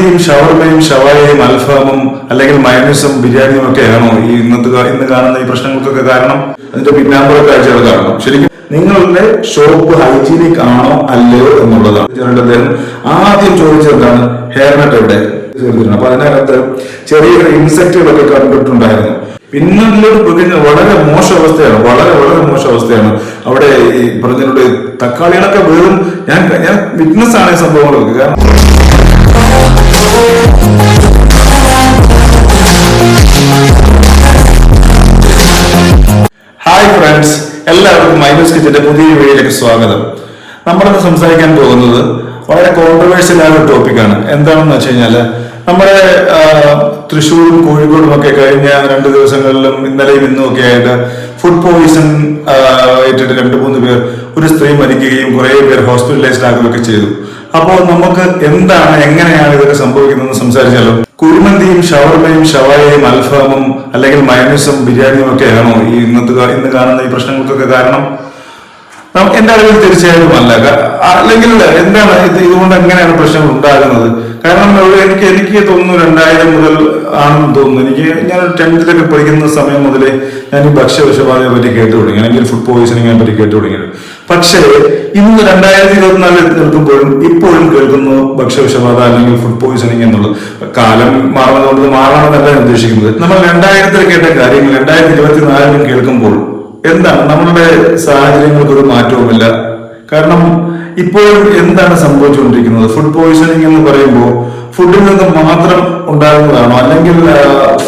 കുഴിമന്തിയും ഷവർമയും ഷവായയും അൽഫാമും അല്ലെങ്കിൽ മയനസും ബിരിയാണിയും ഒക്കെ ആണോ ഈ ഇന്നത്തെ ഇന്ന് കാണുന്ന ഈ പ്രശ്നങ്ങൾക്കൊക്കെ കാരണം? അതിന്റെ പിന്നാമ്പുറ കാഴ്ചകൾ കാരണം ശരിക്കും നിങ്ങളുടെ ഷോപ്പ് ഹൈജീനിക് ആണോ അല്ലയോ എന്നുള്ളതാണ്. അദ്ദേഹം. ആദ്യം ചോദിച്ചത് എന്താണ് ഹെയർ എവിടെ? അപ്പൊ അതിനകത്ത് ചെറിയ ഇൻസെക്റ്റുകളൊക്കെ കണ്ടിട്ടുണ്ടായിരുന്നു. പിന്നീട് പോയി കഴിഞ്ഞാൽ വളരെ മോശം അവസ്ഥയാണ്. വളരെ വളരെ മോശം അവസ്ഥയാണ്. അവിടെ ഈ പറഞ്ഞതിനോട് തക്കാളികളൊക്കെ വീഴും. ഞാൻ ഞാൻ വിറ്റ്നസ് ആണ് ഈ സംഭവങ്ങളൊക്കെ. കാരണം ഹായ് ഫ്രണ്ട്സ് എല്ലാവർക്കും മൈനസ് കിച്ചന്റെ പുതിയ വീഡിയോയിലേക്ക് സ്വാഗതം. നമ്മളിന്ന് സംസാരിക്കാൻ പോകുന്നത് വളരെ കോൺട്രവേഴ്സ്യൽ ആയ ഒരു ടോപ്പിക്കാണ് എന്താണെന്ന് വെച്ച് കഴിഞ്ഞാൽ നമ്മുടെ തൃശ്ശൂരും കോഴിക്കോടും ഒക്കെ കഴിഞ്ഞ രണ്ട് ദിവസങ്ങളിലും ഇന്നലെയും ഇന്നും ഒക്കെ ആയിട്ട് ഫുഡ് പോയിസൺ ഏറ്റിട്ട് രണ്ട് മൂന്ന് പേർ ഒരു സ്ത്രീ മരിക്കുകയും കുറെ പേർ ഹോസ്പിറ്റലൈസ്ഡ് ആകുകയൊക്കെ ചെയ്തു. അപ്പോൾ നമുക്ക് എന്താണ് എങ്ങനെയാണ് ഇതൊക്കെ സംഭവിക്കുന്നത് സംസാരിച്ചാലോ? കുഴിമന്തിയും ഷവർമയും ഷവായയും അൽഫാമും അല്ലെങ്കിൽ മയനീസും ബിരിയാണിയും ഒക്കെ ആണോ ഈ ഇന്നത്തെ ഇന്ന് കാണുന്ന ഈ പ്രശ്നങ്ങൾക്കൊക്കെ കാരണം? എന്റെ അറിവിൽ തീർച്ചയായും അല്ല. അല്ലെങ്കിൽ എന്താണ് ഇത് ഇതുകൊണ്ട് എങ്ങനെയാണ് പ്രശ്നങ്ങൾ ഉണ്ടാകുന്നത്? കാരണം എനിക്ക് എനിക്ക് തോന്നുന്നു രണ്ടായിരം മുതൽ ആണെന്ന് തോന്നുന്നു. എനിക്ക് ഞാൻ ടെൻത്തിലൊക്കെ പഠിക്കുന്ന സമയം മുതലേ ഞാൻ ഈ ഭക്ഷ്യവിഷബാധയെ പറ്റി കേട്ടു തുടങ്ങി. അല്ലെങ്കിൽ ഫുഡ് പോയിസണിങ്ങിനെ പറ്റി കേട്ടു തുടങ്ങിയത്. പക്ഷേ ഇന്ന് രണ്ടായിരത്തി ഇരുപത്തിനാലിൽ നിൽക്കുമ്പോഴും ഇപ്പോഴും കേൾക്കുന്നു ഭക്ഷ്യവിഷബാധ അല്ലെങ്കിൽ ഫുഡ് പോയിസണിങ് എന്നുള്ളത്. കാലം മാറുന്നതുകൊണ്ട് മാറണമെന്നല്ല ഞാൻ ഉദ്ദേശിക്കുന്നത്. നമ്മൾ രണ്ടായിരത്തിൽ കേട്ട കാര്യങ്ങൾ രണ്ടായിരത്തി ഇരുപത്തിനാലിലും കേൾക്കുമ്പോൾ എന്താണ്? നമ്മളുടെ സാഹചര്യങ്ങൾക്കൊരു മാറ്റവുമില്ല. കാരണം ഇപ്പോൾ എന്താണ് സംഭവിച്ചുകൊണ്ടിരിക്കുന്നത്? ഫുഡ് പോയിസണിങ് എന്ന് പറയുമ്പോൾ ഫുഡിൽ നിന്ന് മാത്രം ഉണ്ടാകുന്നതാണോ? അല്ലെങ്കിൽ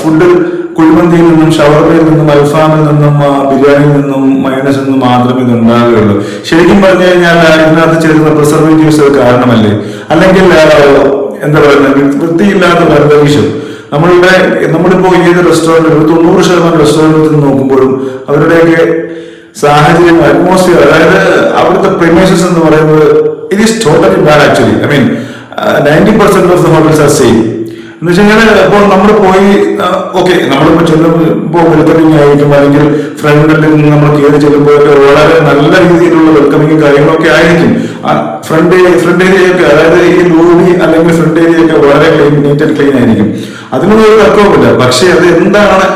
ഫുഡ് കുഴിമന്തിയിൽ നിന്നും ഷവർമയിൽ നിന്നും അൽഫാമിൽ നിന്നും ബിരിയാണിയിൽ നിന്നും മയണസിൽ നിന്നും മാത്രമേ ഇത് ഉണ്ടാകുകയുള്ളൂ. ശരിക്കും പറഞ്ഞു കഴിഞ്ഞാൽ ഇതിനകത്ത് ചേരുന്ന പ്രിസർവേറ്റീവ്സ് കാരണമല്ലേ? അല്ലെങ്കിൽ എന്താ പറയുന്നത്? വൃത്തിയില്ലാത്ത പരന്തരീക്ഷം നമ്മളുടെ നമ്മളിപ്പോ ഏത് റെസ്റ്റോറന്റ് ഒരു തൊണ്ണൂറ് ശതമാനം റെസ്റ്റോറന്റ് നോക്കുമ്പോഴും അവരുടെയൊക്കെ സാഹചര്യം അറ്റ്മോസ്ഫിയർ അതായത് അവിടുത്തെ പ്രിമൈസസ് എന്ന് പറയുന്നത് it is totally bad actually I mean ninety percent of the hotels are same എന്ന് വെച്ച് കഴിഞ്ഞാൽ ഇപ്പോൾ നമ്മൾ പോയി ഓക്കെ നമ്മളിപ്പോൾ ചെല്ലുമ്പോൾ വെൽക്കമിങ് ആയിരിക്കും അല്ലെങ്കിൽ ഫ്രണ്ടിൽ നിന്ന് നമ്മൾ കയറി ചെല്ലുമ്പോൾ വളരെ നല്ല രീതിയിലുള്ള വെൽക്കമിങ് കാര്യങ്ങളൊക്കെ ആയിരിക്കും. ഫ്രണ്ട് ഫ്രണ്ട് ഏരിയയൊക്കെ അതായത് ഈ ലോബി അല്ലെങ്കിൽ ഫ്രണ്ട് ഏരിയയൊക്കെ വളരെ ക്ലീൻ നീറ്റ് ആൻഡ് ക്ലീൻ ആയിരിക്കും. അതിനൊന്നും ഒരു തർക്കവുമില്ല. പക്ഷേ അത് എന്താണ്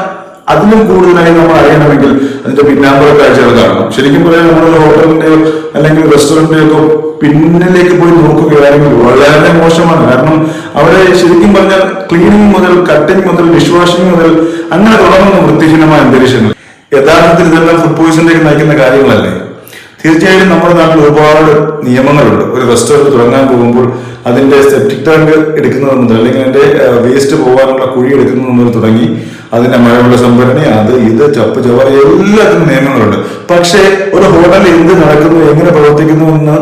അതിലും കൂടുതലായി നമ്മൾ അറിയണമെങ്കിൽ അതിന്റെ പിന്നാമ്പുറ കാഴ്ചകൾ കാണണം. ശരിക്കും പറയാൻ നമ്മുടെ ഹോട്ടലിന്റെയോ അല്ലെങ്കിൽ റെസ്റ്റോറന്റിന്റെ ഒക്കെ പിന്നിലേക്ക് പോയി നോക്കുകയാണെങ്കിൽ വളരെ മോശമാണ്. കാരണം അവിടെ ശരിക്കും പറഞ്ഞാൽ ക്ലീനിങ് മുതൽ കട്ടിങ് മുതൽ ഡിഷ് വാഷിംഗ് മുതൽ അങ്ങനെ തുടങ്ങുന്ന വൃത്തിഹീനമായ അന്തരീക്ഷങ്ങൾ. യഥാർത്ഥത്തിൽ ഇതെല്ലാം ഫുഡ് പോയിസണിലേക്ക് നയിക്കുന്ന കാര്യങ്ങളല്ലേ? തീർച്ചയായും നമ്മുടെ നാട്ടിൽ ഒരുപാട് നിയമങ്ങളുണ്ട്. ഒരു റെസ്റ്റോറന്റ് തുടങ്ങാൻ പോകുമ്പോൾ അതിന്റെ സെപ്റ്റിക് ടാങ്ക് എടുക്കുന്നത് മുതൽ അല്ലെങ്കിൽ അതിന്റെ വേസ്റ്റ് പോകാനുള്ള കുഴി എടുക്കുന്നത് മുതൽ തുടങ്ങി അതിന്റെ മഴവെള്ള സംഭരണി അത് ഇത് ചപ്പ് ചവ എല്ലാത്തിനും നിയമങ്ങളുണ്ട്. പക്ഷേ ഒരു ഹോട്ടലിൽ എന്ത് നടക്കുന്നു എങ്ങനെ പ്രവർത്തിക്കുന്നു എന്ന്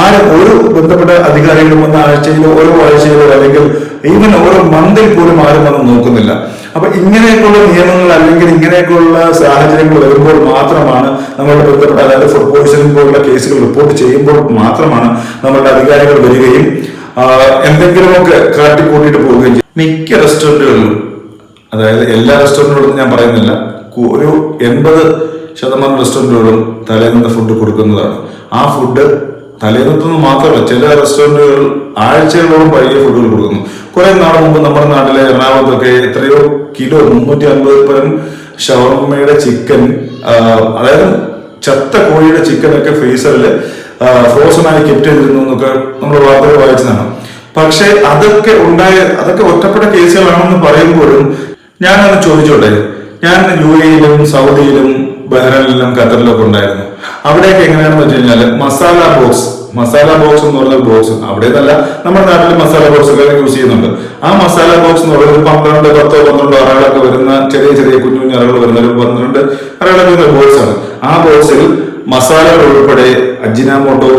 ആരും ഒരു ബന്ധപ്പെട്ട അധികാരികളും വന്ന ആഴ്ചയിലോ ഓരോ ആഴ്ചയിലോ അല്ലെങ്കിൽ ഈവൻ ഓരോ മന്തിൽ പോലും ആരും വന്ന് നോക്കുന്നില്ല. അപ്പൊ ഇങ്ങനെയൊക്കെയുള്ള നിയമങ്ങൾ അല്ലെങ്കിൽ ഇങ്ങനെയൊക്കെയുള്ള സാഹചര്യങ്ങൾ വരുമ്പോൾ മാത്രമാണ് നമ്മളുടെ ബന്ധപ്പെട്ട അതായത് ഫുഡ് പോയിസണിംഗ് പോലുള്ള കേസുകൾ റിപ്പോർട്ട് ചെയ്യുമ്പോൾ മാത്രമാണ് നമ്മളുടെ അധികാരികൾ വരികയും എന്തെങ്കിലുമൊക്കെ കാട്ടിക്കൂട്ടിയിട്ട് പോവുകയും ചെയ്യും. മിക്ക റെസ്റ്റോറന്റുകളിലും അതായത് എല്ലാ റെസ്റ്റോറന്റുകളും ഞാൻ പറയുന്നില്ല ഒരു എൺപത് ശതമാനം റെസ്റ്റോറന്റുകളും തലേന്നത്തെ ഫുഡ് കൊടുക്കുന്നതാണ്. ആ ഫുഡ് തലേന്നത്തൊന്നും മാത്രമല്ല ചില റെസ്റ്റോറന്റുകൾ ആഴ്ചകളോളം വലിയ ഫുഡുകൾ കൊടുക്കുന്നു. കുറെ നാൾ മുമ്പ് നമ്മുടെ നാട്ടിലെ എറണാകുളത്തൊക്കെ എത്രയോ കിലോ മുന്നൂറ്റി അൻപത് പരം ഷവർമ്മയുടെ ചിക്കൻ അതായത് ചത്ത കോഴിയുടെ ചിക്കനൊക്കെ ഫ്രീസറിൽ ഫ്രോസൺ കെട്ടിയിരുന്നു എന്നൊക്കെ നമ്മൾ വാർത്തകൾ വായിച്ചതാണ്. പക്ഷെ അതൊക്കെ ഉണ്ടായ അതൊക്കെ ഒറ്റപ്പെട്ട കേസുകളാണെന്ന് പറയുമ്പോഴും ഞാൻ അന്ന് ചോദിച്ചോട്ടെ? ഞാൻ യു എയിലും സൗദിയിലും ബഹ്റൈനിലും ഖത്തറിലും ഒക്കെ ഉണ്ടായിരുന്നു. അവിടെയൊക്കെ എങ്ങനെയാണെന്ന് വെച്ച് കഴിഞ്ഞാൽ മസാല ബോക്സ് മസാല ബോക്സ് എന്ന് പറഞ്ഞ ബോക്സ് അവിടെ നിന്നല്ല നമ്മുടെ നാട്ടിൽ മസാല ബോക്സ് ഒക്കെ യൂസ് ചെയ്യുന്നുണ്ട്. ആ മസാല ബോക്സ് എന്ന് പറയുന്നത് പന്ത്രണ്ട് പത്തോ പന്ത്രണ്ടോ അറകളൊക്കെ വരുന്ന ചെറിയ ചെറിയ കുഞ്ഞു കുഞ്ഞു അറകൾ വരുന്ന ഒരു പന്ത്രണ്ട് അറകളൊക്കെ വരുന്ന ബോക്സ് ആണ്. ആ ബോക്സിൽ മസാലകൾ ഉൾപ്പെടെ Ajinomoto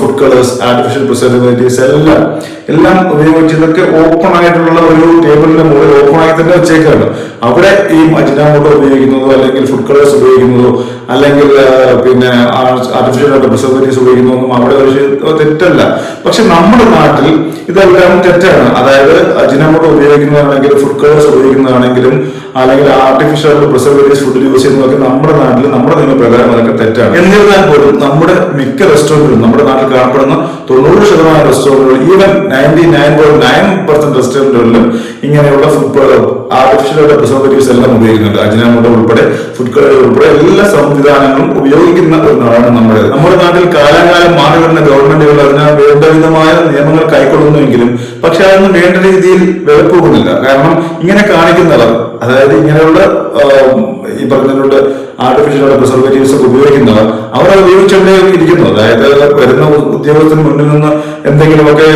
food colours artificial preservatives എല്ലാം എല്ലാം ഉപയോഗിച്ച് ഇതൊക്കെ ഓപ്പൺ ആയിട്ടുള്ള ഒരു ടേബിളിന്റെ മുകളിൽ ഓപ്പൺ ആയി തന്നെ വെച്ചേക്കാണ്. അവിടെ ഈ അജിനാമോട്ടോ ഉപയോഗിക്കുന്നതോ അല്ലെങ്കിൽ ഫുഡ് കളേഴ്സ് ഉപയോഗിക്കുന്നതോ അല്ലെങ്കിൽ പിന്നെ ആർട്ടിഫിഷ്യൽ ആയിട്ട് പ്രിസർവേറ്റീവ്സ് ഉപയോഗിക്കുന്നതൊന്നും അവിടെ ഒരു തെറ്റല്ല. പക്ഷെ നമ്മുടെ നാട്ടിൽ ഇതെല്ലാം തെറ്റാണ്. അതായത് അജിനമോട്ടോ ഉപയോഗിക്കുന്നതാണെങ്കിലും ഫുഡ് കളേഴ്സ് ഉപയോഗിക്കുന്നതാണെങ്കിലും അല്ലെങ്കിൽ ആർട്ടിഫിഷ്യൽ ആയിട്ട് പ്രിസർവേറ്റീവ്സ് ഫുഡ് യൂസ് ചെയ്യുന്നതൊക്കെ നമ്മുടെ നാട്ടിൽ നമ്മുടെ നിയമപ്രകാരം അതൊക്കെ തെറ്റാണ്. എന്നിരുന്നാൽ പോലും നമ്മുടെ മിക്ക റെസ്റ്റോറന്റുകളും നമ്മുടെ നാട്ടിൽ കാണപ്പെടുന്ന തൊണ്ണൂറ് ശതമാനം റെസ്റ്റോറന്റുകൾ even ninety nine point nine percent റെസ്റ്റോറന്റുകളിലും ഇങ്ങനെയുള്ള ഫുഡ് ആർട്ടിഫിഷ്യൽ ആയിട്ട് പ്രിസർവേറ്റീവ്സ് എല്ലാം ഉപയോഗിക്കുന്നുണ്ട്. അജിനാമോട്ടോ ഉൾപ്പെടെ ഫുഡ് കളർ ഉൾപ്പെടെ എല്ലാ സംവിധാനങ്ങളും ഉപയോഗിക്കുന്ന ഒരു നാടാണ് നമ്മുടെ നമ്മുടെ നാട്ടിൽ കാലാകാലം മാറി വരുന്ന ഗവൺമെന്റുകൾ അതിനാൽ വേണ്ട വിധമായ നിയമങ്ങൾ കൈക്കൊള്ളുന്നുവെങ്കിലും പക്ഷെ അതൊന്നും വേണ്ട രീതിയിൽ വിലപ്പോകുന്നില്ല കാരണം ഇങ്ങനെ കാണിക്കുന്നവർ അതായത് ഇങ്ങനെയുള്ള ഈ പറഞ്ഞിട്ടുണ്ട് ആർട്ടിഫിഷ്യൽ പ്രിസർവേറ്റീവ്സ് ഒക്കെ ഉപയോഗിക്കുന്നവർ അവർ അത് ഉപയോഗിച്ചുകൊണ്ടേ ഇരിക്കുന്നു അതായത് വരുന്ന ഉദ്യോഗസ്ഥന് മുന്നിൽ നിന്ന് എന്തെങ്കിലുമൊക്കെ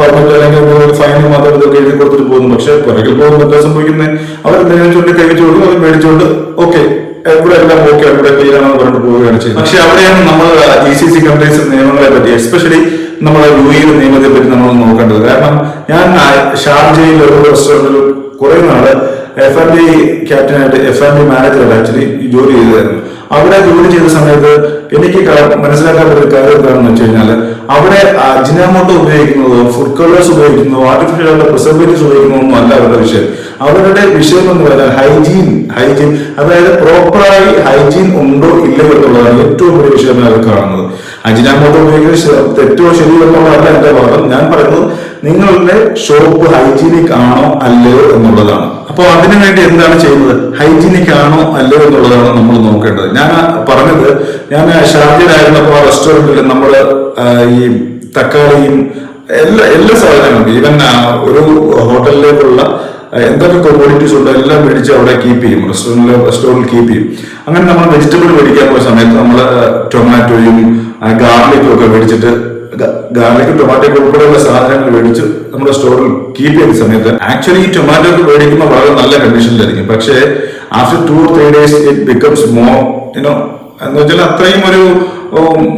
പറഞ്ഞിട്ട് അല്ലെങ്കിൽ ഫൈൻ മാത്രം ഇതൊക്കെ എഴുതി കൊടുത്തിട്ട് പോകുന്നു. പക്ഷെ പുറകിൽ പോകുമ്പോൾ എന്താ സംഭവിക്കുന്നത് അവർ എന്തെങ്കിലും ചൂണ്ടി കഴിച്ചുകൊണ്ട് അവർ മേടിച്ചുകൊണ്ട് ഓക്കെ ഇവിടെ ഓക്കെ അവിടെ ക്ലിയറാണെന്ന് പറഞ്ഞിട്ട് പോവുകയാണ് ചെയ്യുന്നത് പക്ഷെ അവിടെയാണ് നമ്മൾ ജി സി സി കൺട്രീസ് നിയമങ്ങളെ പറ്റി എസ്പെഷ്യലി നമ്മൾ യു എയുടെ നിയമത്തെ പറ്റി നമ്മൾ നോക്കേണ്ടത്. കാരണം ഞാൻ ഷാർജയിൽ ഒരു റെസ്റ്റോറന്റിൽ കുറെ നാൾ എഫ് ആൻഡ് ഡി ക്യാപ്റ്റനായിട്ട് എഫ് ആൻഡ് ഡി മാനേജറായിട്ട് ആക്ച്വലി ജോലി ചെയ്തായിരുന്നു. അവിടെ ജോലി ചെയ്ത സമയത്ത് എനിക്ക് മനസ്സിലാക്കാൻ പറ്റുന്ന കാര്യം എന്താണെന്ന് വെച്ച് കഴിഞ്ഞാൽ അവിടെ അജിനാമോട്ടോ ഉപയോഗിക്കുന്നതോ ഫുഡ് കളേഴ്സ് ഉപയോഗിക്കുന്നതോ ആർട്ടിഫിഷ്യൽ ആയിട്ടുള്ള പ്രിസർവേറ്റീവ്സ് ഉപയോഗിക്കുന്നതൊന്നും അല്ല അവരുടെ വിഷയം. അവരുടെ വിഷയം എന്ന് പറഞ്ഞാൽ ഹൈജീൻ ഹൈജീൻ അതായത് പ്രോപ്പറായി ഹൈജീൻ ഉണ്ടോ ഇല്ലയോ എന്നുള്ളതാണ് ഏറ്റവും വലിയ വിഷയം അവർ കാണുന്നത്. അജിനാമോട്ടോ ഉപയോഗിക്കുന്നത് ശ- തെറ്റോ ശരിയോ എന്നുള്ളതല്ല എന്റെ ഭാഗം ഞാൻ പറയുന്നത് നിങ്ങളുടെ ഷോപ്പ് ഹൈജീനിക് ആണോ അല്ലയോ എന്നുള്ളതാണ്. അപ്പോൾ അതിനു വേണ്ടി എന്താണ് ചെയ്യുന്നത്? ഹൈജീനിക് ആണോ അല്ലയോ എന്നുള്ളതാണ് നമ്മൾ നോക്കേണ്ടത്. ഞാൻ പറഞ്ഞത് ഞാൻ ഷാർജയിലായിരുന്നപ്പോൾ ആ റെസ്റ്റോറന്റിൽ നമ്മൾ ഈ തക്കാളിയും എല്ലാ എല്ലാ സാധനങ്ങളും ഈവൻ ഒരു ഹോട്ടലിലേക്കുള്ള എന്തൊക്കെ കോമോഡിറ്റീസ് ഉണ്ടോ എല്ലാം മേടിച്ച് അവിടെ കീപ്പ് ചെയ്യും. റെസ്റ്റോറന്റിൽ റെസ്റ്റോറന്റിൽ കീപ്പ് ചെയ്യും. അങ്ങനെ നമ്മൾ വെജിറ്റബിൾ മേടിക്കാൻ പോയ സമയത്ത് നമ്മൾ ടൊമാറ്റോയും ഗാർലിക്കും ഒക്കെ മേടിച്ചിട്ട് ഗാർലിക്കും ടൊമാറ്റോയും ഉൾപ്പെടെയുള്ള സാധനങ്ങൾ മേടിച്ച് നമ്മുടെ സ്റ്റോറിൽ കീപ്പ് ചെയ്യുന്ന സമയത്ത് ആക്ച്വലി ഈ ടൊമാറ്റോ മേടിക്കുമ്പോൾ വളരെ നല്ല കണ്ടീഷനിലായിരിക്കും പക്ഷേ after two three days it becomes more you know എന്ന് വെച്ചാൽ അത്രയും ഒരു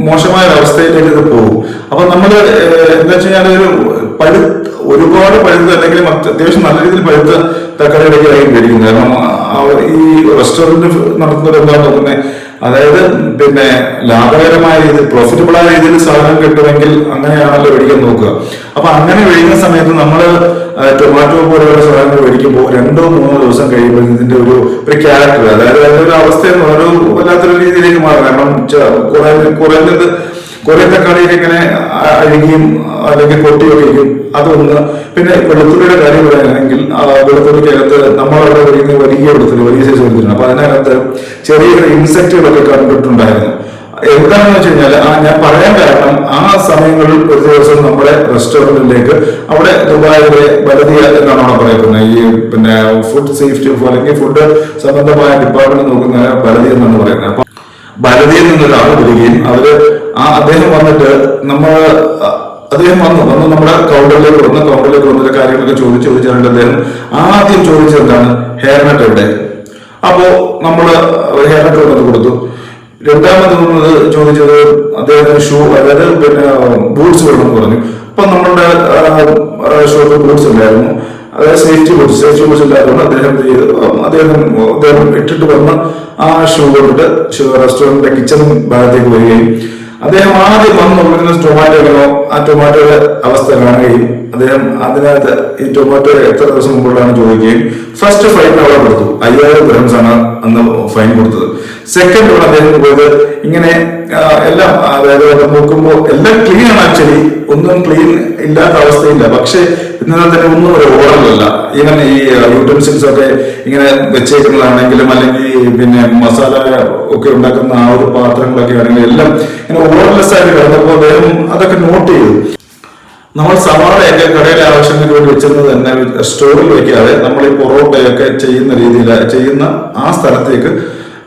മോശമായ അവസ്ഥയിലേക്ക് ഇത് പോകും. അപ്പൊ നമ്മൾ എന്താ വെച്ച് കഴിഞ്ഞാൽ ഒരു പഴു ഒരുപാട് പഴുത്ത് അല്ലെങ്കിൽ അത്യാവശ്യം നല്ല രീതിയിൽ പഴുത്ത തക്കാളിയിലേക്ക് ആയിരിക്കും മേടിക്കുന്നത്. കാരണം ഈ റെസ്റ്റോറന്റ് നടത്തുന്നവർ എന്താ നോക്കുന്നത് അതായത് പിന്നെ ലാഭകരമായ രീതിയിൽ പ്രോഫിറ്റബിൾ ആയ രീതിയിൽ സാധനം കിട്ടുമെങ്കിൽ അങ്ങനെയാണല്ലോ മേടിക്കാൻ നോക്കുക. അപ്പൊ അങ്ങനെ മേടിക്കുന്ന സമയത്ത് നമ്മൾ ടൊമാറ്റോ പോലെയുള്ള സാധനങ്ങൾ മേടിക്കുമ്പോൾ രണ്ടോ മൂന്നോ ദിവസം കഴിയുമ്പോൾ ഇതിന്റെ ഒരു ഒരു ക്യാരക്ടർ അതായത് അതിന്റെ ഒരു അവസ്ഥ എന്ന് ഒരു വല്ലാത്തൊരു രീതിയിലേക്ക് മാറും. കാരണം കുറെ കുറെ തക്കാളി ഇങ്ങനെ അഴുകിയും അല്ലെങ്കിൽ കൊട്ടി ഇരിക്കും അതൊന്ന് പിന്നെ വെളുത്തുള്ളിയുടെ കാര്യം പറയുകയാണെങ്കിൽ വെളുത്തുള്ളിക്കകത്ത് നമ്മളവിടെ വരുന്ന വലിയ വെളുത്തുള്ളി വലിയ സൈസ് വെളുത്തുള്ളി അപ്പൊ അതിനകത്ത് ചെറിയ ചെറിയ ഇൻസെക്റ്റുകളൊക്കെ കണ്ടിട്ടുണ്ടായിരുന്നു. എന്താണെന്ന് വെച്ച് കഴിഞ്ഞാൽ ആ ഞാൻ പറയാൻ കാരണം ആ സമയങ്ങളിൽ ഒരു ദിവസം നമ്മുടെ റെസ്റ്റോറന്റിലേക്ക് അവിടെ ദുബായിലെ വലതിയ എന്നാണ് അവിടെ പറയുന്നത്. ഈ പിന്നെ ഫുഡ് സേഫ്റ്റി അല്ലെങ്കിൽ ഫുഡ് സംബന്ധമായ ഡിപ്പാർട്ട്മെന്റ് നോക്കുന്ന ബലദിയ എന്നാണ് പറയുന്നത്. അപ്പൊ വലതിയിൽ നിന്നൊരാൾ വരികയും അവർ ആ അദ്ദേഹം വന്നിട്ട് നമ്മൾ അദ്ദേഹം വന്നു. വന്ന് നമ്മുടെ കൗണ്ടറിലേക്ക് വന്ന്. കൗണ്ടറിലേക്ക് വന്നിട്ട് കാര്യങ്ങളൊക്കെ ചോദിച്ചു ചോദിച്ചാൽ അദ്ദേഹം. ആദ്യം ചോദിച്ചെന്താണ് ഹെയർനെറ്റ് ഹെയർ നെറ്റ് എവിടെ? അപ്പോ നമ്മൾ ഹെയർനെറ്റ് വന്നിട്ട് കൊടുത്തു. രണ്ടാമത് വന്നത് ചോദിച്ചത് അദ്ദേഹത്തിന് ഷൂ അതായത് പിന്നെ ബൂട്ട്സ് വേണമെന്ന് പറഞ്ഞു. അപ്പൊ നമ്മളുടെ ഷോപ്പിൽ ബൂട്ട്സ് ഉണ്ടായിരുന്നു. അതായത് സേഫ്റ്റി ബൂട്ട്സ് സേഫ്റ്റി ബൂട്ട്സ് ഇല്ലാത്തതുകൊണ്ട് അദ്ദേഹം അദ്ദേഹം അദ്ദേഹം ഇട്ടിട്ട് വന്ന ആ ഷൂ കൊണ്ടിട്ട് റെസ്റ്റോറന്റിന്റെ കിച്ചൺ ഭാഗത്തേക്ക് വരികയും അദ്ദേഹം ആദ്യം വന്ന് നോക്കുന്ന ടൊമാറ്റോകളോ ആ ടൊമാറ്റോയുടെ അവസ്ഥ കാണുകയും അദ്ദേഹം അതിനകത്ത് ഈ ടൊമാറ്റോ എത്ര ദിവസം മുമ്പുള്ളതാണ് ചോദിക്കുകയും ഫസ്റ്റ് ഫൈൻ അവിടെ കൊടുത്തു. അയ്യായിരം ഗ്രാംസ് ആണ് അന്ന് ഫൈൻ കൊടുത്തത്. സെക്കൻഡ് ഇവിടെ അദ്ദേഹത്തിന് പോയത് ഇങ്ങനെ എല്ലാം അതായത് അത് നോക്കുമ്പോൾ എല്ലാം ക്ലീൻ ആണ് ആക്ച്വലി ഒന്നും ക്ലീൻ ഇല്ലാത്ത അവസ്ഥയില്ല. പക്ഷേ എന്നാൽ തന്നെ ഒന്നും ഒരു ഓർഡറിലല്ല ഈവൻ ഈ യൂട്ടൻസിൽസ് ഒക്കെ ഇങ്ങനെ വെച്ചേക്കുന്നതാണെങ്കിലും അല്ലെങ്കിൽ പിന്നെ മസാല ഒക്കെ ഉണ്ടാക്കുന്ന ആ ഒരു പാത്രങ്ങളൊക്കെ ആണെങ്കിലും എല്ലാം ഇങ്ങനെ ഓർഡർലെസ് ആയിട്ട് കിടന്നപ്പോൾ അദ്ദേഹം അതൊക്കെ നോട്ട് ചെയ്തു. നമ്മൾ സവാളയൊക്കെ കടയിൽ ആവശ്യത്തിന് വേണ്ടി വെച്ചിരുന്നത് തന്നെ സ്റ്റോറിൽ വെക്കാതെ നമ്മൾ ഈ പൊറോട്ടയൊക്കെ ചെയ്യുന്ന രീതിയിൽ ചെയ്യുന്ന ആ സ്ഥലത്തേക്ക്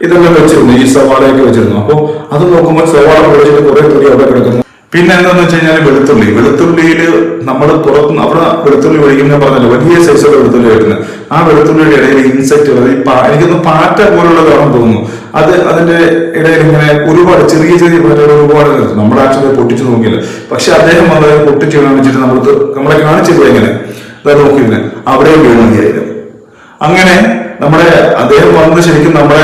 ഇതെല്ലാം വെച്ചിരുന്നു ഈ സവാളയൊക്കെ വെച്ചിരുന്നു. അപ്പോൾ അത് നോക്കുമ്പോൾ സവാള പൊടിച്ചിട്ട് കുറെ തുണി അവിടെ കിടക്കുന്നു. പിന്നെ എന്താന്ന് വെച്ച് കഴിഞ്ഞാൽ വെളുത്തുള്ളി. വെളുത്തുള്ളിയിൽ നമ്മൾ പുറത്ത് അവിടെ വെളുത്തുള്ളി ഒഴിക്കുന്ന പറഞ്ഞല്ലോ വലിയ സൈസുള്ള വെളുത്തുള്ളി വരുന്നത് ആ വെളുത്തുള്ളിയുടെ ഇടയിൽ ഇൻസെക്ട് പാ- എനിക്കൊന്ന് പാറ്റ പോലുള്ളതാണെന്ന് തോന്നുന്നു. അത് അതിന്റെ ഇടയിൽ ഇങ്ങനെ ഒരുപാട് ചെറിയ ചെറിയ പാറ്റകൾ ഒരുപാട് നമ്മൾ ആക്ച്വലി പൊട്ടിച്ചു നോക്കിയില്ല. പക്ഷെ അദ്ദേഹം അത് പൊട്ടിച്ചു കാണിച്ചിട്ട് നമ്മൾ നമ്മളെ കാണിച്ചത് എങ്ങനെ? അതായത് നോക്കിയിരുന്നെ അവിടെ വീണു ചെയ്യായിരുന്നു അങ്ങനെ നമ്മുടെ അദ്ദേഹം വന്നത് ശരിക്കും നമ്മുടെ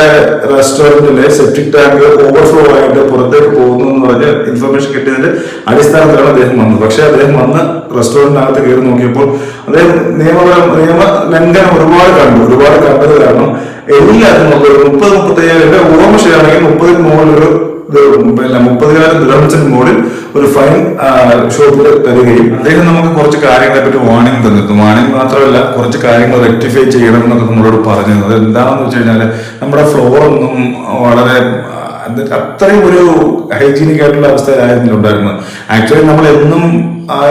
റെസ്റ്റോറന്റിലെ സെപ്റ്റിക് ടാങ്ക് ഓവർഫ്ലോ ആയിട്ട് പുറത്തേക്ക് പോകുന്നു എന്ന് പറഞ്ഞ ഇൻഫർമേഷൻ കിട്ടിയതിന്റെ അടിസ്ഥാനത്തിലാണ് അദ്ദേഹം വന്നത്. പക്ഷേ അദ്ദേഹം വന്ന് റെസ്റ്റോറന്റിനകത്ത് കയറി നോക്കിയപ്പോൾ അദ്ദേഹം നിയമപരം നിയമ ലംഘനം ഒരുപാട് കണ്ടു. ഒരുപാട് കണ്ടത് കാരണം എല്ലാത്തിനും ഒരു മുപ്പത് മുപ്പത്തയ്യായിരം എന്റെ ഓർമ്മ ശരിയാണെങ്കിൽ മുപ്പതിന് മുകളിൽ ഒരു പിന്നെ മുപ്പതിനായിരം ദിർഹംസിന് മുകളിൽ ഒരു ഫൈൻ ഷോപ്പിൽ തരികയും അദ്ദേഹം നമുക്ക് കുറച്ച് കാര്യങ്ങളെ പറ്റി വാണിംഗ് തന്നിരുന്നു. വാണിംഗ് മാത്രമല്ല കുറച്ച് കാര്യങ്ങൾ റെക്ടിഫൈ ചെയ്യണം എന്നൊക്കെ നമ്മളോട് പറഞ്ഞു അത് എന്താണെന്ന് വെച്ച് കഴിഞ്ഞാൽ നമ്മുടെ ഫ്ലോർ ഒന്നും വളരെ അത് അത്രയും ഒരു ഹൈജീനിക് ആയിട്ടുള്ള അവസ്ഥയായിരുന്നില്ല ഉണ്ടായിരുന്നത്. ആക്ച്വലി നമ്മൾ എന്നും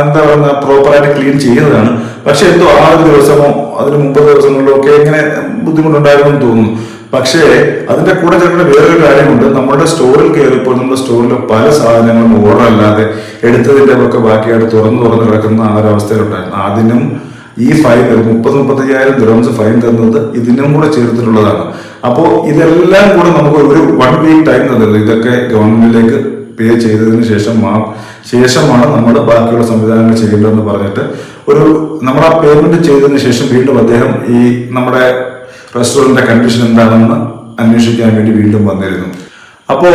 എന്താ പറയുക പ്രോപ്പറായിട്ട് ക്ലീൻ ചെയ്യുന്നതാണ്. പക്ഷെ എന്തോ ആ ഒരു ദിവസമോ അതിന് മുമ്പ് ദിവസങ്ങളിലോ ഒക്കെ ഇങ്ങനെ ബുദ്ധിമുട്ടുണ്ടായിരുന്നു എന്ന് തോന്നുന്നു. പക്ഷേ അതിന്റെ കൂടെ ചേർക്കുന്ന വേറൊരു കാര്യമുണ്ട്. നമ്മുടെ സ്റ്റോറിൽ കയറിയപ്പോൾ നമ്മുടെ സ്റ്റോറിലെ പല സാധനങ്ങളും ഓർഡർ അല്ലാതെ എടുത്തതിന്റെ ഒക്കെ ബാക്കിയായിട്ട് തുറന്നു തുറന്നു കിടക്കുന്ന ആ ഒരവസ്ഥയിലുണ്ടായിരുന്നു അതിനും ഈ ഫൈൻ മുപ്പത് മുപ്പത്തയ്യായിരം ദിറംസ് ഫൈൻ തരുന്നത് ഇതിനും കൂടെ ചേർത്തിട്ടുള്ളതാണ്. അപ്പോൾ ഇതെല്ലാം കൂടെ നമുക്ക് ഒരു വൺ വീക്ക് ടൈം തന്നിരുന്നു ഇതൊക്കെ ഗവൺമെന്റിലേക്ക് പേ ചെയ്തതിന് ശേഷം ശേഷമാണ് നമ്മൾ ബാക്കിയുള്ള സംവിധാനങ്ങൾ ചെയ്യേണ്ടതെന്ന് പറഞ്ഞിട്ട് ഒരു നമ്മൾ ആ പേയ്മെന്റ് ചെയ്തതിന് ശേഷം വീണ്ടും അദ്ദേഹം ഈ നമ്മുടെ റെസ്റ്റോറന്റിന്റെ കണ്ടീഷൻ എന്താണെന്ന് അന്വേഷിക്കാൻ വേണ്ടി വീണ്ടും വന്നിരുന്നു. അപ്പോ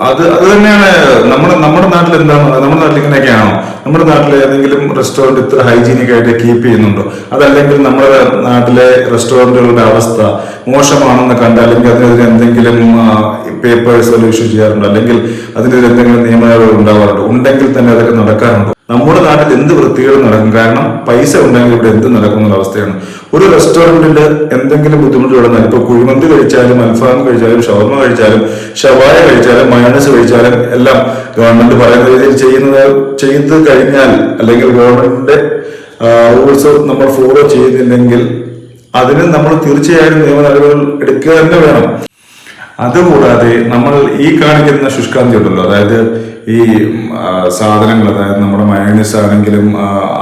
അത് അത് തന്നെയാണ് നമ്മുടെ നമ്മുടെ നാട്ടിൽ എന്താണ്? നമ്മുടെ നാട്ടിൽ ഇങ്ങനെയൊക്കെയാണോ? നമ്മുടെ നാട്ടിൽ ഏതെങ്കിലും റെസ്റ്റോറന്റ് ഇത്ര ഹൈജീനിക് ആയിട്ട് കീപ്പ് ചെയ്യുന്നുണ്ടോ? അതല്ലെങ്കിൽ നമ്മുടെ നാട്ടിലെ റെസ്റ്റോറന്റുകളുടെ അവസ്ഥ മോശമാണെന്ന് കണ്ട അല്ലെങ്കിൽ അതിനെതിരെ എന്തെങ്കിലും പേപ്പേഴ്സ് വല്ല ഇഷ്യൂ ചെയ്യാറുണ്ടോ. അല്ലെങ്കിൽ അതിനെതിരെ എന്തെങ്കിലും നിയമങ്ങൾ ഉണ്ടാവാറുണ്ടോ. ഉണ്ടെങ്കിൽ തന്നെ അതൊക്കെ നടക്കാറുണ്ടോ. നമ്മുടെ നാട്ടിൽ എന്ത് വൃത്തികൾ നടക്കും? കാരണം പൈസ ഉണ്ടെങ്കിൽ ഇവിടെ എന്ത് നടക്കും എന്നുള്ള അവസ്ഥയാണ്. ഒരു റെസ്റ്റോറന്റിൽ എന്തെങ്കിലും ബുദ്ധിമുട്ട് കിടന്നാൽ ഇപ്പൊ കുഴിമന്തി കഴിച്ചാലും അൽഫാം കഴിച്ചാലും ഷവർമ കഴിച്ചാലും ഷവായ കഴിച്ചാലും മയണസ് കഴിച്ചാലും എല്ലാം ഗവൺമെന്റ് പറയുന്ന രീതിയിൽ ചെയ്യുന്നത് ചെയ്ത് കഴിഞ്ഞാൽ അല്ലെങ്കിൽ ഗവൺമെന്റിന്റെ റൂൾസ് നമ്മൾ ഫോളോ ചെയ്യുന്നില്ലെങ്കിൽ അതിന് നമ്മൾ തീർച്ചയായും നിയമ നടപടികൾ എടുക്കുക തന്നെ വേണം. അതുകൂടാതെ നമ്മൾ ഈ കാണിക്കുന്ന ശുഷ്കാന്തി ഉണ്ടല്ലോ. അതായത് ഈ സാധനങ്ങൾ അതായത് നമ്മുടെ മയണീസ് ആണെങ്കിലും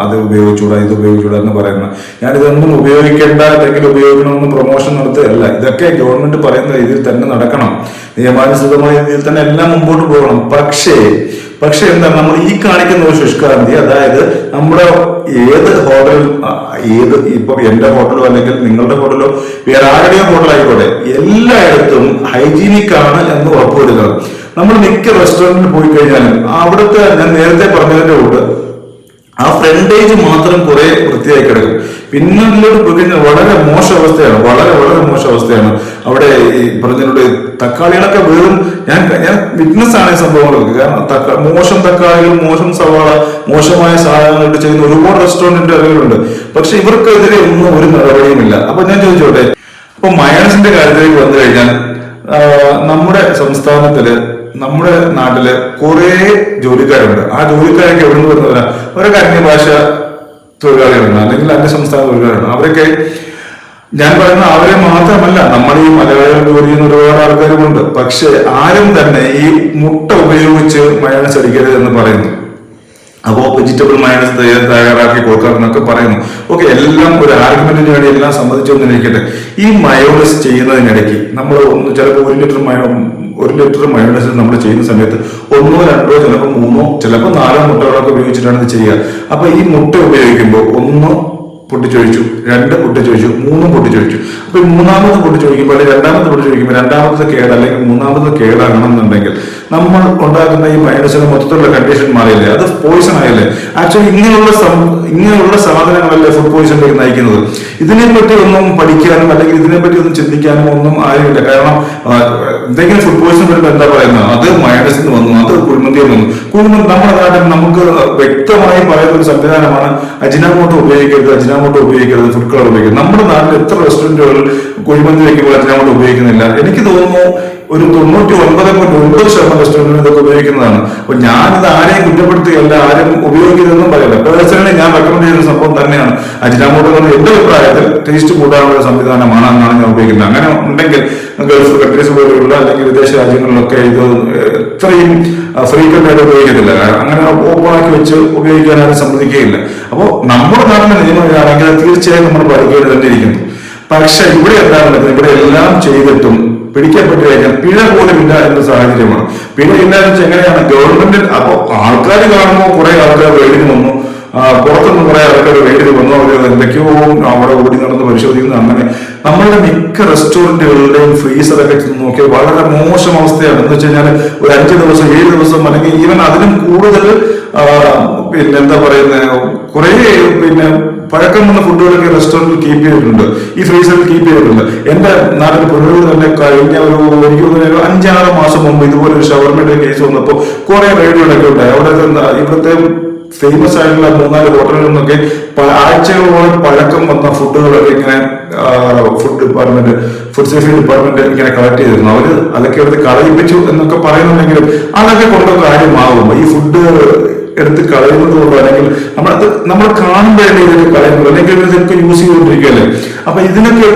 അത് ഉപയോഗിച്ചൂടാ ഇത് ഉപയോഗിച്ചൂടാ എന്ന് പറയുന്ന ഞാൻ ഇതൊന്നും ഉപയോഗിക്കേണ്ട അല്ലെങ്കിൽ ഉപയോഗിക്കണമെന്ന് പ്രൊമോഷൻ നടത്തുകയല്ല. ഇതൊക്കെ ഗവൺമെന്റ് പറയുന്ന രീതിയിൽ തന്നെ നടക്കണം. നിയമാനുസൃതമായ രീതിയിൽ തന്നെ എല്ലാം മുമ്പോട്ട് പോകണം. പക്ഷേ പക്ഷെ എന്താ നമ്മൾ ഈ കാണിക്കുന്ന ഒരു ശുഷ്കാന്തി അതായത് നമ്മുടെ ഏത് ഹോട്ടൽ ഏത് ഇപ്പൊ എന്റെ ഹോട്ടലോ അല്ലെങ്കിൽ നിങ്ങളുടെ ഹോട്ടലോ വേറെ ആരുടെയോ ഹോട്ടൽ ആയിക്കോട്ടെ എല്ലായിടത്തും ഹൈജീനിക് ആണ് എന്ന് ഉറപ്പുവരുത്തണം. നമ്മൾ മിക്ക റെസ്റ്റോറന്റിൽ പോയി കഴിഞ്ഞാലും അവിടുത്തെ ഞാൻ നേരത്തെ പറഞ്ഞതിന്റെ കൂട്ട് ആ ഫ്രണ്ടേജ് മാത്രം കുറെ വൃത്തിയായി കിടക്കും. പിന്നീടിലോട്ട് പോയി കഴിഞ്ഞാൽ വളരെ മോശ അവസ്ഥയാണ് വളരെ വളരെ മോശ അവസ്ഥയാണ്. അവിടെ ഈ പറഞ്ഞതിനോട് തക്കാളികളൊക്കെ വെറും ഞാൻ ഞാൻ വിറ്റ്നസ് ആണ് ഈ സംഭവങ്ങളൊക്കെ. കാരണം തക്കാ മോശം തക്കാളികൾ മോശം സവാള മോശമായ സാധനങ്ങൾ ചെയ്യുന്ന ഒരുപാട് റെസ്റ്റോറന്റിന്റെ അറിവുണ്ട് പക്ഷെ ഇവർക്കെതിരെ ഒന്നും ഒരു നടപടിയുമില്ല. അപ്പൊ ഞാൻ ചോദിച്ചോട്ടെ? അപ്പൊ മയണസിന്റെ കാര്യത്തിലേക്ക് വന്നു കഴിഞ്ഞാൽ നമ്മുടെ സംസ്ഥാനത്തിൽ നമ്മുടെ നാട്ടിൽ കുറെ ജോലിക്കാരുണ്ട്. ആ ജോലിക്കാരൊക്കെ എവിടെ നിന്ന് വരുന്നവരാ അവരൊക്കെ അന്യഭാഷ തൊഴിലാളികളുണ്ട്. അല്ലെങ്കിൽ അന്യ സംസ്ഥാന തൊഴിലാളികളാണ് അവരൊക്കെ ഞാൻ പറയുന്ന അവരെ മാത്രമല്ല നമ്മൾ ഈ മലയാളികൾ ജോലി ചെയ്യുന്ന ഒരുപാട് ആൾക്കാരുമുണ്ട്. പക്ഷെ ആരും തന്നെ ഈ മുട്ട ഉപയോഗിച്ച് മലയാളം അടിക്കരുത് എന്ന് പറയുന്നു. അപ്പോ വെജിറ്റബിൾ മൈനസ് തയ്യാ- തയ്യാറാക്കി കൊടുക്കാമെന്നൊക്കെ പറയുന്നു. ഓക്കെ എല്ലാം ഒരു ആർഗ്യുമെന്റിന് വേണ്ടി എല്ലാം സമ്മതിച്ചൊന്നിരിക്കട്ടെ ഈ മയോണൈസ് ചെയ്യുന്നതിനിടയ്ക്ക് നമ്മൾ ഒന്ന് ചിലപ്പോൾ ഒരു ലിറ്റർ മയോ ഒരു ലിറ്റർ മയോണസ് നമ്മൾ ചെയ്യുന്ന സമയത്ത് ഒന്നോ രണ്ടോ ചിലപ്പോൾ മൂന്നോ ചിലപ്പോൾ നാലോ മുട്ടകളൊക്കെ ഉപയോഗിച്ചിട്ടാണ് ഇത് ചെയ്യുക. അപ്പൊ ഈ മുട്ട ഉപയോഗിക്കുമ്പോൾ ഒന്ന് പൊട്ടിച്ചൊഴിച്ചു. രണ്ട് പൊട്ടിച്ചൊഴിച്ചു. മൂന്നും പൊട്ടിച്ചൊഴിച്ചു. അപ്പൊ മൂന്നാമത് ചോദിക്കുമ്പോൾ അല്ലെങ്കിൽ രണ്ടാമത് ചോദിക്കുമ്പോൾ രണ്ടാമത്തെ കേട് അല്ലെങ്കിൽ മൂന്നാമത്തെ കേടാകണമെന്നുണ്ടെങ്കിൽ നമ്മൾ ഉണ്ടാക്കുന്ന ഈ മൈനസിന് മൊത്തത്തിലുള്ള കണ്ടീഷൻ മാറിയില്ലേ? അത് പോയിസൺ ആയില്ലേ? ആക്ച്വലി ഇങ്ങനെയുള്ള ഇങ്ങനെയുള്ള സാധനങ്ങളല്ലേ ഫുഡ് പോയിസണിലേക്ക് നയിക്കുന്നത്? ഇതിനെപ്പറ്റി ഒന്നും പഠിക്കാനും അല്ലെങ്കിൽ ഇതിനെപ്പറ്റി ഒന്നും ചിന്തിക്കാനും ഒന്നും ആരുമില്ല. കാരണം എന്തെങ്കിലും ഫുഡ് പോയിസൺ വരുമ്പോൾ എന്താ പറയുന്നത്? അത് മയണസിൽ നിന്ന് വന്നു അത് കുഴിമന്തിയിൽ വന്നു. കുഴിമന്തി നമ്മുടെ നാട്ടിൽ നമുക്ക് വ്യക്തമായി പറയുന്ന ഒരു സംവിധാനമാണ് അജിനാമോട്ടോ ഉപയോഗിക്കരുത് അജിനാമോട്ടോ ഉപയോഗിക്കരുത് ഫുഡ് കളർ ഉപയോഗിക്കരുത്. നമ്മുടെ നാട്ടിൽ എത്ര റെസ്റ്റോറന്റുകൾ കുഴിമന്തി വയ്ക്കുമ്പോൾ അജിനാമോട്ടോ ഉപയോഗിക്കുന്നില്ല? എനിക്ക് തോന്നുന്നു ഒരു തൊണ്ണൂറ്റി ഒൻപത് പോയിന്റ് ഒൻപത് ശതമാനം റെസ്റ്റോറന്റുകൾ ഇതൊക്കെ ഉപയോഗിക്കുന്നതാണ്. അപ്പൊ ഞാനിത് ആരെയും കുറ്റപ്പെടുത്തുകയല്ല ആരും ഉപയോഗിക്കുന്നതെന്നും പറയില്ല പേഴ്സണലി ഞാൻ റെക്കമെൻഡ് ചെയ്യുന്ന സംഭവം തന്നെയാണ്. അജിനാമോട്ടോ എന്ന് എന്റെ അഭിപ്രായത്തിൽ ടേസ്റ്റ് കൂടാനുള്ള സംവിധാനമാണ് എന്നാണ് ഞാൻ ഉപയോഗിക്കുന്നത്. അങ്ങനെ ഉണ്ടെങ്കിൽ ഗൾഫ് കൺട്രീസ് പോലെയുള്ള അല്ലെങ്കിൽ വിദേശ രാജ്യങ്ങളിലൊക്കെ ഇത് ഇത്രയും ഫ്രീക്വന്റ് ആയിട്ട് ഉപയോഗിക്കത്തില്ല. അങ്ങനെ ഓപ്പണാക്കി വെച്ച് ഉപയോഗിക്കാൻ ആരും സമ്മതിക്കുകയില്ല. അപ്പോൾ നമ്മുടെ നാട്ടിലെ നിയമം ഇതാണെങ്കിൽ അത് തീർച്ചയായും നമ്മൾ പഠിക്കേണ്ടി തന്നെ ഇരിക്കുന്നു പക്ഷെ ഇവിടെ എന്താണ് ഇവിടെ എല്ലാം ചെയ്തിട്ടും പിടിക്കപ്പെട്ടു കഴിഞ്ഞാൽ പിഴ പോലും ഇല്ല സാഹചര്യമാണ്. പിഴ ഇല്ലാന്ന് വെച്ചാൽ എങ്ങനെയാണ് ഗവൺമെന്റ് അപ്പൊ ആൾക്കാർ കാണുമ്പോൾ കുറെ ആൾക്കാർ റെയ്ഡിന് വന്നു. പുറത്തുനിന്ന് കുറെ ആൾക്കാർ റെയ്ഡിന് വന്നു. അവർ എന്തൊക്കെയോ അവിടെ ഓടി നടന്ന് പരിശോധിക്കുന്നു. അങ്ങനെ നമ്മളുടെ മിക്ക റെസ്റ്റോറന്റുകളുടെയും ഫ്രീസറൊക്കെ നോക്കിയാൽ വളരെ മോശം അവസ്ഥയാണ്. എന്ന് വെച്ച് കഴിഞ്ഞാൽ ഒരു അഞ്ച് ദിവസം ഏഴ് ദിവസം അല്ലെങ്കിൽ ഈവൻ അതിനും കൂടുതൽ പിന്നെ എന്താ പറയുന്നത് കുറേ പിന്നെ പഴക്കം വന്ന ഫുഡുകളൊക്കെ റെസ്റ്റോറന്റിൽ കീപ്പ് ചെയ്തിട്ടുണ്ട്. ഈ ഫ്രീസറിൽ കീപ്പ് ചെയ്തിട്ടുണ്ട്. എന്റെ നാട്ടിൽ പുനലൂർ തന്നെ കഴിഞ്ഞ ഒരു എനിക്ക് ഒരു അഞ്ചാറ് മാസം മുമ്പ് ഇതുപോലെ ഒരു ഷവർമയുടെ കേസ് വന്നപ്പോൾ കുറെ റേഡിയോകളൊക്കെ ഉണ്ടായി. അവിടെ ഇവിടുത്തെ ഫേമസ് ആയിട്ടുള്ള മൂന്നാൽ ഹോട്ടലുകളിൽ നിന്നൊക്കെ ആഴ്ചകളോളം പഴക്കം വന്ന ഫുഡുകളൊക്കെ ഇങ്ങനെ food department food safety department ഇങ്ങനെ കളക്ട് ചെയ്തിരുന്നു. അവർ അതൊക്കെ എടുത്ത് കളയിപ്പിച്ചു എന്നൊക്കെ പറയുന്നുണ്ടെങ്കിലും അതൊക്കെ കൊണ്ട് കാര്യമാകും. ഈ ഫുഡ് എടുത്ത് കളയുന്നത് കൊണ്ടോ അല്ലെങ്കിൽ നമ്മളത് നമ്മൾ കാണുമ്പോഴല്ലേ ഇതൊക്കെ കളയുന്നത് അല്ലെങ്കിൽ ഇതൊക്കെ യൂസ് ചെയ്തുകൊണ്ടിരിക്കുകയല്ലേ? അപ്പൊ ഇതിനൊക്കെ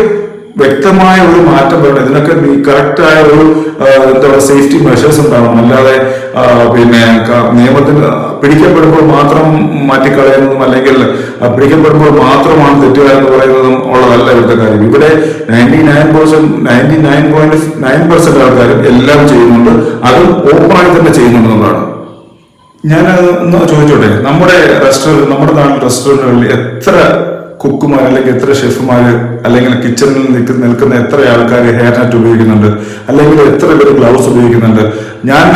വ്യക്തമായ ഒരു മാറ്റം വരണം. ഇതിനൊക്കെ കറക്റ്റായ ഒരു എന്താ പറയുക സേഫ്റ്റി മെഷേഴ്സ് ഉണ്ടാവണം. അല്ലാതെ പിന്നെ നിയമത്തിന് പിടിക്കപ്പെടുമ്പോൾ മാത്രം മാറ്റിക്കളയുന്നതും അല്ലെങ്കിൽ പിടിക്കപ്പെടുമ്പോൾ മാത്രമാണ് തെറ്റുക എന്ന് പറയുന്നതും ഉള്ളതല്ല ഇവിടുത്തെ കാര്യം. ഇവിടെ ninety nine percent ninety nine point nine percent ആൾക്കാരും എല്ലാം ചെയ്യുന്നുണ്ട്. അതും ഓപ്പണായി തന്നെ ചെയ്യുന്നുണ്ടെന്നുള്ളതാണ് ഞാൻ ഒന്ന് ചോദിച്ചോട്ടെ? നമ്മുടെ റെസ്റ്റോറന്റ് നമ്മുടെ നാട്ടിൽ റെസ്റ്റോറന്റുകളിൽ എത്ര കുക്കുമാർ അല്ലെങ്കിൽ എത്ര ഷെഫുമാർ അല്ലെങ്കിൽ കിച്ചണിൽ നിൽക്കുന്ന നിൽക്കുന്ന എത്ര ആൾക്കാർ ഹെയർ നെറ്റ് ഉപയോഗിക്കുന്നുണ്ട്? അല്ലെങ്കിൽ എത്ര പേര് ഗ്ലൗസ് ഉപയോഗിക്കുന്നുണ്ട്? ഞാൻ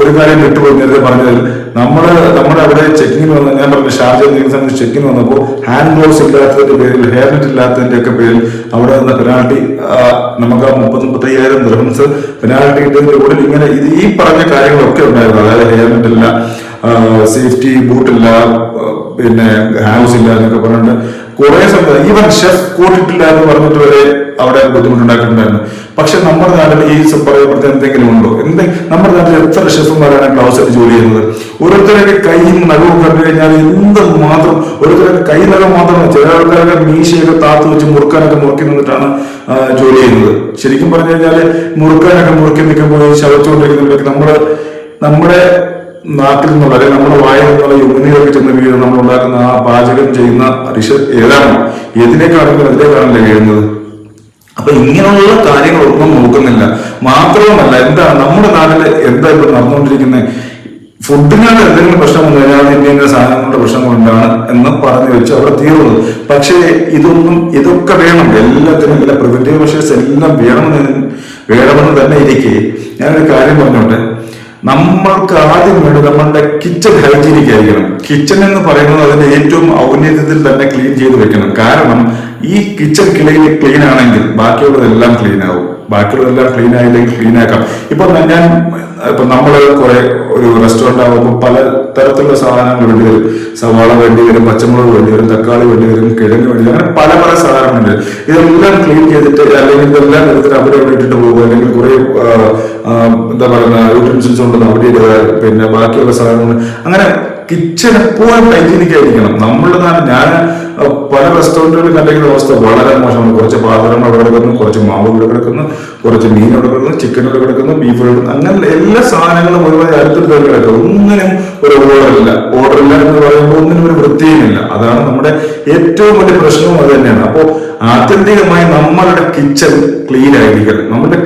ഒരു കാര്യം വിട്ടുപോയി നേരത്തെ പറഞ്ഞതിൽ നമ്മൾ നമ്മുടെ അവിടെ ചെക്കിങ്ങിന് വന്ന് ഞാൻ പറഞ്ഞു ഷാർജ നിൽക്കുന്ന ചെക്കിന് വന്നപ്പോൾ ഹാൻഡ് ഗ്ലോവ്സ് ഇല്ലാത്തതിന്റെ പേരിൽ ഹെയർനെറ്റ് ഇല്ലാത്തതിന്റെ ഒക്കെ പേരിൽ അവിടെ നിന്ന് പെനാൾട്ടി നമുക്ക് ആ മുപ്പത് മുപ്പത്തയ്യായിരം ദിർഹംസ് പെനാൾട്ടി ഇട്ടതിന്റെ കൂടെ ഇങ്ങനെ ഇത് ഈ പറഞ്ഞ കാര്യങ്ങളൊക്കെ ഉണ്ടായിരുന്നു. അതായത് ഹെയർനെറ്റ് ഇല്ല സേഫ്റ്റി ബൂട്ട് ഇല്ല പിന്നെ ഹാൻഡ്സ് ഇല്ല എന്നൊക്കെ പറഞ്ഞിട്ട് കുറെ സമയം ഈവൻ ഷെഫ് കൂട്ടിട്ടില്ല എന്ന് പറഞ്ഞിട്ട് വരെ അവിടെ ബുദ്ധിമുട്ടുണ്ടാക്കിയിട്ടുണ്ടായിരുന്നു. പക്ഷെ നമ്മുടെ നാട്ടിൽ ഈ പറയപ്പെടുത്ത എന്തെങ്കിലും ഉണ്ടോ? എന്തെ നമ്മുടെ നാട്ടിൽ എത്ര ഗ്ലൗസ് ഇട്ട് ജോലി ചെയ്യുന്നത്? ഓരോരുത്തരുടെ കൈയും നഖവും കണ്ടു കഴിഞ്ഞാൽ എന്ത് മാത്രം ഓരോരുത്തരുടെ കൈ നഖം മാത്രമല്ല ചില ആൾക്കാരൊക്കെ മീശയൊക്കെ താത്തു വെച്ച് മുറുക്കാനൊക്കെ മുറുക്കി നിന്നിട്ടാണ് ജോലി ചെയ്യുന്നത്. ശരിക്കും പറഞ്ഞു കഴിഞ്ഞാൽ മുറുക്കാനൊക്കെ മുറുക്കി നിൽക്കുമ്പോൾ ശവച്ചുകൊണ്ടിരിക്കുന്നവരൊക്കെ നമ്മുടെ നമ്മുടെ നാട്ടിൽ നിന്നുള്ള അല്ലെങ്കിൽ നമ്മുടെ വായിൽ നിന്നുള്ള യുവനികളൊക്കെ ചെന്ന് വീഴുന്ന നമ്മൾ ഉണ്ടാക്കുന്ന ആ പാചകം ചെയ്യുന്ന അരിശ ഏതാണോ? എതിനേക്കാണെങ്കിലും അതിലേക്കാണല്ലേ വീഴുന്നത്? അപ്പൊ ഇങ്ങനെയുള്ള കാര്യങ്ങളൊന്നും നോക്കുന്നില്ല. മാത്രവുമല്ല എന്താ നമ്മുടെ നാട്ടിൽ എന്താ ഇപ്പൊ നടന്നുകൊണ്ടിരിക്കുന്നത് ഫുഡിനാണ് എന്തെങ്കിലും പ്രശ്നം വന്നു കഴിഞ്ഞാൽ ഇന്ന സാധനങ്ങളുടെ പ്രശ്നം കൊണ്ടാണ് എന്ന് പറഞ്ഞു വെച്ച് അവിടെ തീർന്നത്. പക്ഷേ ഇതൊന്നും ഇതൊക്കെ വേണം. എല്ലാത്തിനും എല്ലാ പ്രിവെന്റീവ് മെഷേഴ്സ് എല്ലാം വേണമെന്ന് വേണമെന്ന് തന്നെ ഇരിക്കെ. ഞാനൊരു കാര്യം പറഞ്ഞോട്ടെ? നമ്മൾക്ക് ആദ്യം വേണ്ടത് നമ്മളുടെ കിച്ചൺ ഹൈജീനിക് ആയിരിക്കണം കിച്ചൺ എന്ന് പറയുന്നത് അതിന്റെ ഏറ്റവും ഔന്നത്യത്തിൽ തന്നെ ക്ലീൻ ചെയ്ത് വെക്കണം. കാരണം ഈ കിച്ചൺ കിളയിൽ ക്ലീൻ ആണെങ്കിൽ ബാക്കിയുള്ളതെല്ലാം ക്ലീൻ ആവും. ബാക്കിയുള്ളതെല്ലാം ക്ലീൻ ആയില്ലെങ്കിൽ ക്ലീൻ ആക്കാം. ഇപ്പൊ ഞാൻ ഇപ്പൊ നമ്മൾ കുറെ ഒരു റെസ്റ്റോറന്റ് ആകുമ്പോൾ പല തരത്തിലുള്ള സാധനങ്ങൾ വേണ്ടി വരും. സവാള വേണ്ടി വരും പച്ചമുളക് വേണ്ടി വരും തക്കാളി വേണ്ടി വരും കിഴങ്ങ് വേണ്ടി വരും അങ്ങനെ പല പല സാധനങ്ങളുണ്ട് ഇതെല്ലാം ക്ലീൻ ചെയ്തിട്ട് അല്ലെങ്കിൽ ഇതെല്ലാം എടുത്തിട്ട് അവിടെ അവിടെ ഇട്ടിട്ട് പോകുക അല്ലെങ്കിൽ കുറെ എന്താ പറയുന്ന യൂട്ടൻസിൽസ് ഉണ്ടെന്ന് അവിടെ ഇടുക പിന്നെ ബാക്കിയുള്ള സാധനങ്ങൾ. അങ്ങനെ കിച്ചൺ എപ്പോഴും ഹൈജീനിക് ആയിരിക്കണം. നമ്മളുടെ നാട് ഞാൻ പല റെസ്റ്റോറന്റുകളിൽ കണ്ടെങ്കിൽ അവസ്ഥ വളരെ മോശമാണ്. കുറച്ച് പാത്രങ്ങൾ അവിടെ കിടക്കുന്നു കുറച്ച് മാവ് ഇവിടെ കിടക്കുന്നു കുറച്ച് മീൻ അവിടെ കിടക്കുന്നു ചിക്കൻ ഇവിടെ കിടക്കുന്നു ബീഫ് കിടക്കുന്നു. അങ്ങനെ എല്ലാ സാധനങ്ങളും ഒരുപാട് അടുത്തൊരു പേര് കിടക്കും ഒന്നിനും ഒരു ഓർഡറില്ല ഓർഡറില്ല എന്ന് പറയുമ്പോൾ ഒന്നിനും ഒരു വൃത്തിയുമില്ല അതാണ് നമ്മുടെ ഏറ്റവും വലിയ പ്രശ്നവും അത് തന്നെയാണ്. അപ്പോൾ ആത്യന്തികമായി നമ്മളുടെ കിച്ചൺ ക്ലീൻ ആയിരിക്കണം നമ്മുടെ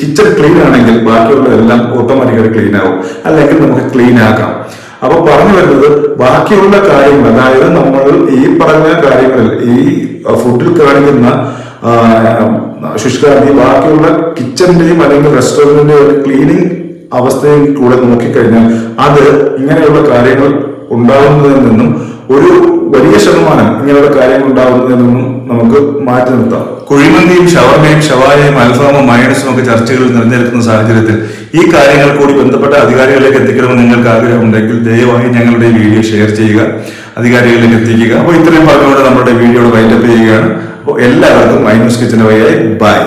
കിച്ചൺ ക്ലീൻ ആണെങ്കിൽ ബാക്കിയുള്ള എല്ലാം ഓട്ടോമാറ്റിക്കായിട്ട് ക്ലീൻ ആവും. അല്ലെങ്കിൽ നമുക്ക് ക്ലീൻ ആക്കാം. അപ്പൊ പറഞ്ഞു വരുന്നത് ബാക്കിയുള്ള കാര്യങ്ങൾ അതായത് നമ്മൾ ഈ പറഞ്ഞ കാര്യങ്ങളിൽ ഈ ഫുഡിൽ കാണിക്കുന്ന ശുഷ്കാന്തി ബാക്കിയുള്ള കിച്ചന്റെയും അല്ലെങ്കിൽ റെസ്റ്റോറന്റിന്റെയും ഒരു ക്ലീനിങ് അവസ്ഥയിൽ കൂടെ നോക്കിക്കഴിഞ്ഞാൽ അത് ഇങ്ങനെയുള്ള കാര്യങ്ങൾ ഉണ്ടാവുന്നതിൽ നിന്നും ഒരു വലിയ ശതമാനം ഇങ്ങനെയുള്ള കാര്യങ്ങൾ ഉണ്ടാവുന്നതിൽ നിന്നും നമുക്ക് മാറ്റി നിർത്താം. കുഴിമന്തിയും ഷവർമയും ഷവായയും അൽഫാമും മയണസും ഒക്കെ ചർച്ചകളിൽ നിറഞ്ഞെടുക്കുന്ന സാഹചര്യത്തിൽ ഈ കാര്യങ്ങൾ കൂടി ബന്ധപ്പെട്ട അധികാരികളിലേക്ക് എത്തിക്കണമെന്ന് നിങ്ങൾക്ക് ആഗ്രഹമുണ്ടെങ്കിൽ ദയവായി ഞങ്ങളുടെ വീഡിയോ ഷെയർ ചെയ്യുക അധികാരികളിലേക്ക് എത്തിക്കുക. അപ്പോൾ ഇത്രയും പറഞ്ഞുകൊണ്ട് നമ്മുടെ വീഡിയോ വൈൻഡപ്പ് ചെയ്യുകയാണ്. അപ്പോൾ എല്ലാവർക്കും മൈനൂസ് കിച്ചൻ വഴിയായി. ബൈ.